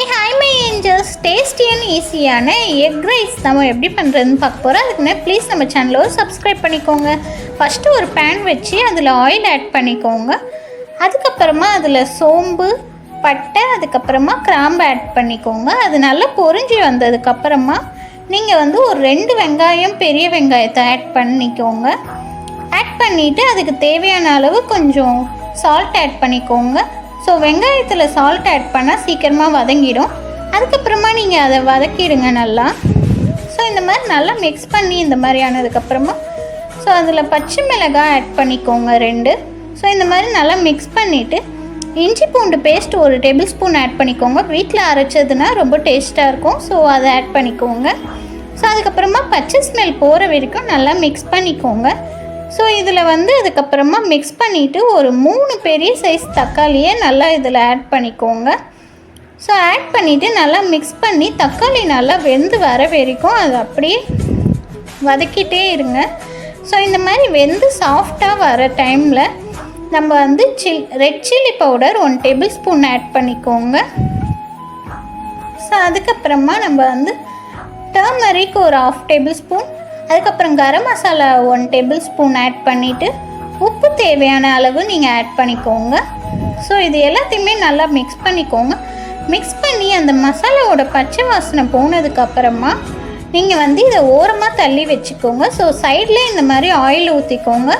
A hi my angels tasty and ஈஸியான egg rice நம்ம எப்படி பண்ணுறதுன்னு பார்க்க போகிறோம் அதுக்குன்னு ப்ளீஸ் நம்ம சேனலை சப்ஸ்கிரைப் பண்ணிக்கோங்க. ஃபஸ்ட்டு ஒரு பேன் வச்சு அதில் ஆயில் ஆட் பண்ணிக்கோங்க. அதுக்கப்புறமா அதில் சோம்பு பட்டை அதுக்கப்புறமா கிராம்பு ஆட் பண்ணிக்கோங்க. அது நல்லா பொரிஞ்சு வந்ததுக்கப்புறமா நீங்கள் வந்து ஒரு ரெண்டு வெங்காயம் பெரிய வெங்காயத்தை ஆட் பண்ணிக்கோங்க. ஆட் பண்ணிவிட்டு அதுக்கு தேவையான அளவு கொஞ்சம் சால்ட் ஆட் பண்ணிக்கோங்க. ஸோ வெங்காயத்தில் சால்ட் ஆட் பண்ணால் சீக்கிரமாக வதங்கிடும். அதுக்கப்புறமா நீங்கள் அதை வதக்கிடுங்க நல்லா. ஸோ இந்த மாதிரி நல்லா மிக்ஸ் பண்ணி இந்த மாதிரி ஆனதுக்கப்புறமா ஸோ அதில் பச்சை மிளகாய் ஆட் பண்ணிக்கோங்க ரெண்டு. ஸோ இந்த மாதிரி நல்லா மிக்ஸ் பண்ணிவிட்டு இஞ்சி பூண்டு பேஸ்ட் ஒரு டேபிள் ஸ்பூன் ஆட் பண்ணிக்கோங்க. வீட்டில் அரைச்சதுன்னா ரொம்ப டேஸ்ட்டாக இருக்கும். ஸோ அதை ஆட் பண்ணிக்கோங்க. ஸோ அதுக்கப்புறமா பச்சை ஸ்மெல் போகிற வரைக்கும் நல்லா மிக்ஸ் பண்ணிக்கோங்க. ஸோ இதில் வந்து அதுக்கப்புறமா மிக்ஸ் பண்ணிவிட்டு ஒரு மூணு பெரிய சைஸ் தக்காளியை நல்லா இதில் ஆட் பண்ணிக்கோங்க. ஸோ ஆட் பண்ணிவிட்டு நல்லா மிக்ஸ் பண்ணி தக்காளி நல்லா வெந்து வர வரைக்கும் அது அப்படியே வதக்கிட்டே இருங்க. ஸோ இந்த மாதிரி வெந்து சாஃப்டாக வர டைமில் நம்ம வந்து சில் red chilli powder one tablespoon add பண்ணிக்கோங்க. ஸோ அதுக்கப்புறமா நம்ம வந்து டர்மரிக் ஒரு ஆஃப் டேபிள் ஸ்பூன் அதுக்கப்புறம் garam masala one tablespoon add பண்ணிவிட்டு உப்பு தேவையான அளவு நீங்கள் ஆட் பண்ணிக்கோங்க. ஸோ இது எல்லாத்தையுமே நல்லா மிக்ஸ் பண்ணிக்கோங்க. மிக்ஸ் பண்ணி அந்த மசாலாவோட பச்சை வாசனை போனதுக்கப்புறமா நீங்கள் வந்து இதை ஓரமாக தள்ளி வச்சுக்கோங்க. ஸோ சைடில் இந்த மாதிரி ஆயில் ஊற்றிக்கோங்க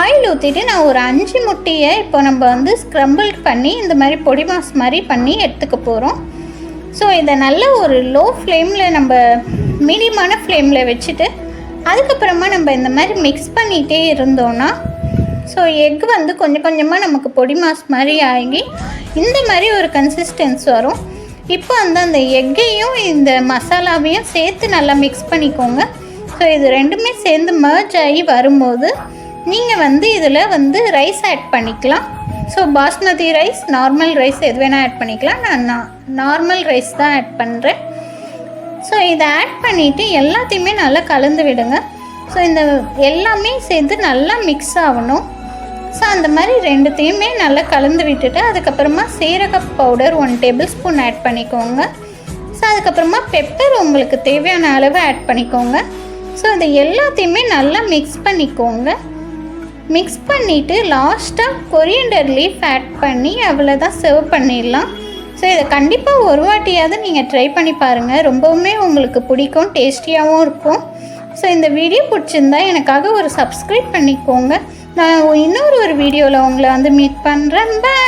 ஆயில் ஊற்றிட்டு நான் ஒரு அஞ்சு முட்டையை இப்போ நம்ம வந்து ஸ்க்ரம்பிள் பண்ணி இந்த மாதிரி பொடி மாஸ் மாதிரி பண்ணி எடுத்துக்க போகிறோம் ஸோ இதை நல்ல ஒரு லோ ஃப்ளேமில் நம்ம மீடியமான ஃப்ளேமில் வச்சுட்டு அதுக்கப்புறமா நம்ம இந்த மாதிரி மிக்ஸ் பண்ணிகிட்டே இருந்தோன்னா ஸோ எக் வந்து கொஞ்சம் கொஞ்சமாக நமக்கு பொடி மாஸ் மாதிரி ஆகி இந்த மாதிரி ஒரு கன்சிஸ்டன்ஸ் வரும். இப்போ வந்து அந்த எக்கையும் இந்த மசாலாவையும் சேர்த்து நல்லா மிக்ஸ் பண்ணிக்கோங்க. ஸோ இது ரெண்டுமே சேர்ந்து மர்ஜ் ஆகி வரும்போது நீங்கள் வந்து இதில் வந்து ரைஸ் ஆட் பண்ணிக்கலாம். So basmati rice normal rice எது வேணால் ஆட் பண்ணிக்கலாம். நான் நார்மல் ரைஸ் தான் ஆட் பண்ணுறேன் ஸோ இதை ஆட் பண்ணிவிட்டு எல்லாத்தையுமே நல்லா கலந்து விடுங்க. ஸோ இந்த எல்லாமே சேர்த்து நல்லா மிக்ஸ் ஆகணும். ஸோ அந்த மாதிரி ரெண்டுத்தையுமே நல்லா கலந்து விட்டுட்டு அதுக்கப்புறமா சீரக powder one tablespoon add பண்ணிக்கோங்க. ஸோ அதுக்கப்புறமா பெப்பர் உங்களுக்கு தேவையான அளவு ஆட் பண்ணிக்கோங்க. ஸோ இது எல்லாத்தையுமே நல்லா மிக்ஸ் பண்ணிக்கோங்க. மிக்ஸ் பண்ணிவிட்டு லாஸ்ட்டாக கொரியண்டர் லீஃப் ஆட் பண்ணி அவ்வளோதான் சர்வ் பண்ணிடலாம். ஸோ இதை கண்டிப்பாக ஒரு வாட்டியாவது நீங்கள் ட்ரை பண்ணி பாருங்கள் ரொம்பவுமே உங்களுக்கு பிடிக்கும் டேஸ்டியாகவும் இருக்கும். ஸோ இந்த வீடியோ பிடிச்சிருந்தா எனக்காக ஒரு சப்ஸ்கிரைப் பண்ணிக்கோங்க. நான் இன்னொரு ஒரு வீடியோவில் உங்களை வந்து மீட் பண்ணுறேன் பை